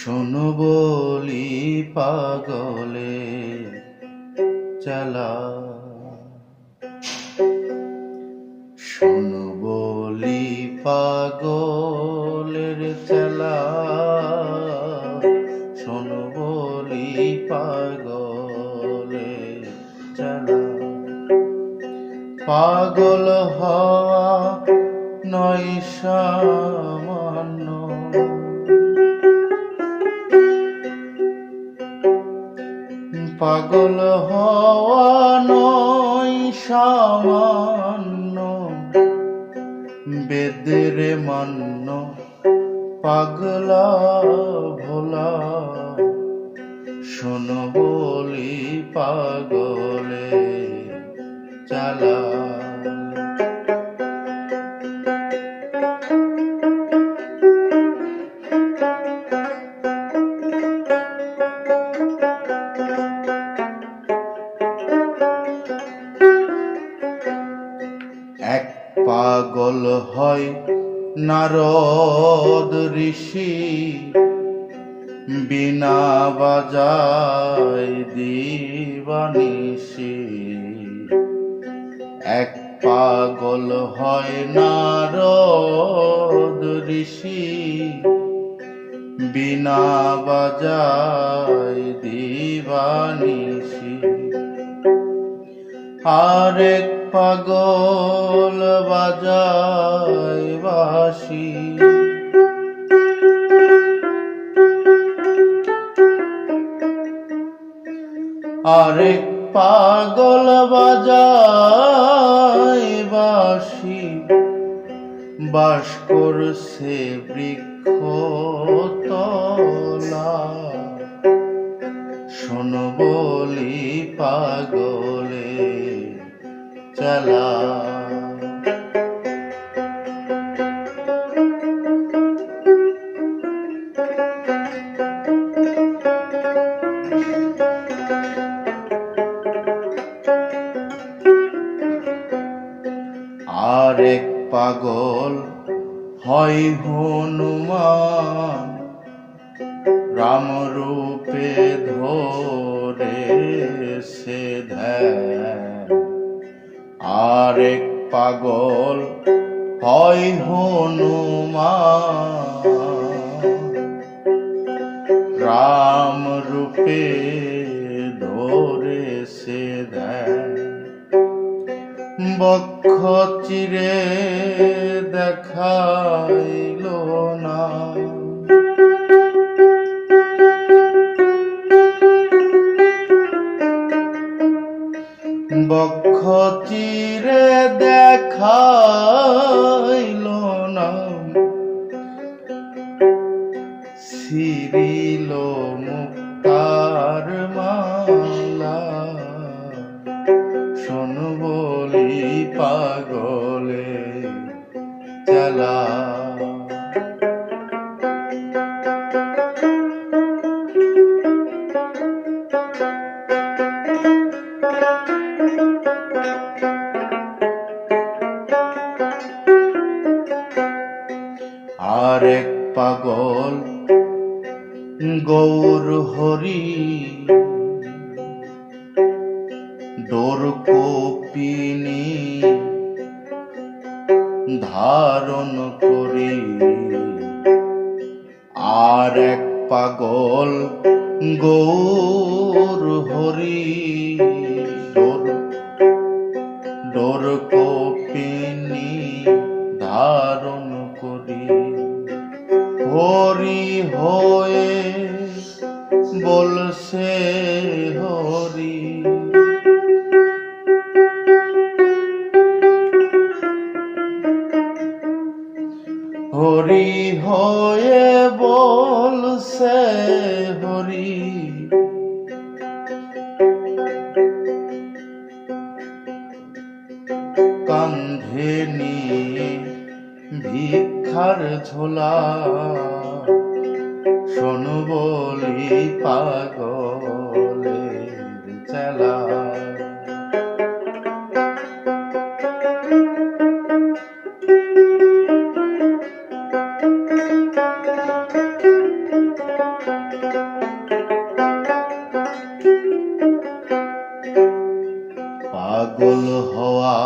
শোনো বলি পাগলে, চালা। শোনো বলি পাগলের চালা। শোনো বলি পাগলে, চালা। পাগল হওয়া নয় সামান্য পাগল হওয়ানোই নয় সামান্য। বেদের মান্য পাগলা ভোলা। শোনো বলি পাগলে চালা পাগল হয় নারদ ঋষি। বিনা বাজায় দিবানিসি এক পাগল হয় নারদ ঋষি। বিনা বাজায় দিবানিসি আরেক পাগল বাজায় বাসি আরেক পাগল বাজায় বাসি বাস করছে বৃক্ষ তলা শোন বলি পাগলে চালা। আরেক পাগল হয় হনুমান রাম রূপে ধরে সে ধ্যান। আরেক পাগল হয় হনুমান। রাম রূপে ধরে সে বক্ষ চিরে দেখাইল না। বক্ষ চিরে দেখাইল না। সিরিল মুক্তার মালা। শোন পাগলে চালা আরেক পাগল, গৌর হরি। ডোর কপিনি ধারণ করি। আর এক পাগল, গৌর হরি। ডোর ডোর কপিনি ধারণ করি। হরি হয়ে বলছে হরি। হরি হয়ে বলছে হরি। কান্ধে নিয়ে ভিক্ষার ঝোলা। শোনো বলি পাগলের চালা। পাগল হওয়া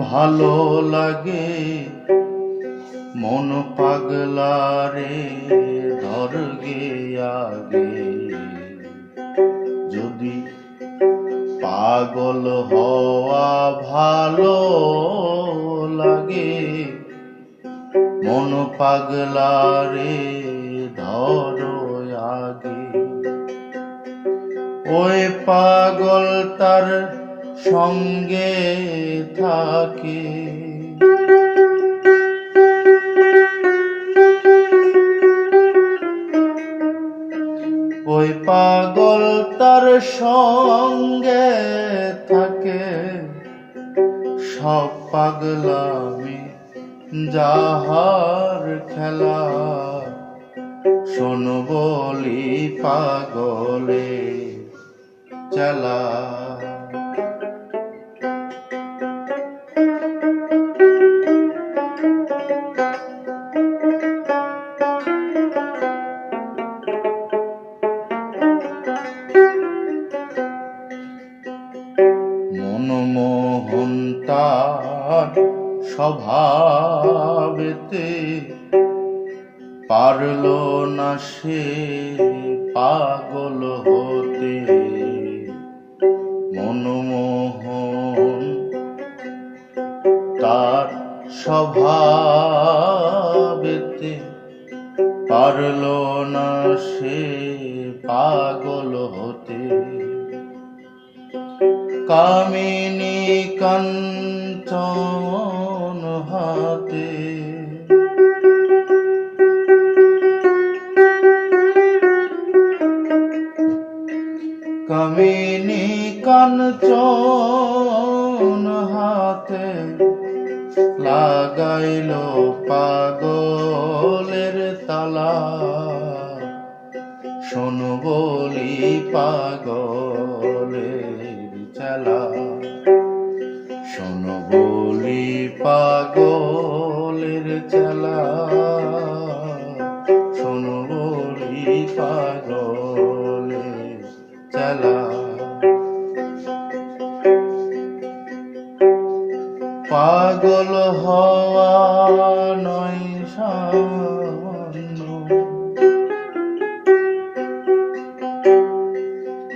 ভালো লাগে পাগলা রে ধর গে আগে। যদি পাগল হওয়া ভালো লাগে, মন পাগলা রে ধরো আগে। ওই পাগল তার সঙ্গে থাকে। ওই পাগল তার সঙ্গে থাকে। সব পাগলামি যাহার খেলা। শোন বলি পাগলে চালা। তার স্বভাবেতে পারল না সে পাগল হতে। মনমোহন তার স্বভাবেতে পারল না সে পাগল হতে। কামিনী কাঞ্চন হাতে। কামিনী কাঞ্চন হাতে লাগাইল পাগলের তালা। শোন বলি পাগলের পাগল হওয়া নয়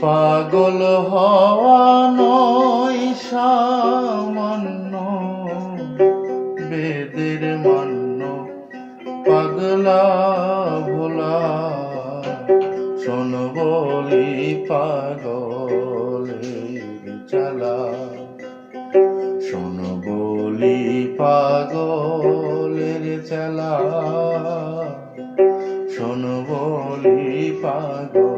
পাগল হওয়া নয় সামান্য। বেদের মান্য, পাগলা ভোলা। শোন বলি পাগলের চালা। পাগলের চেলা। শোনো বলি পাগলের চালা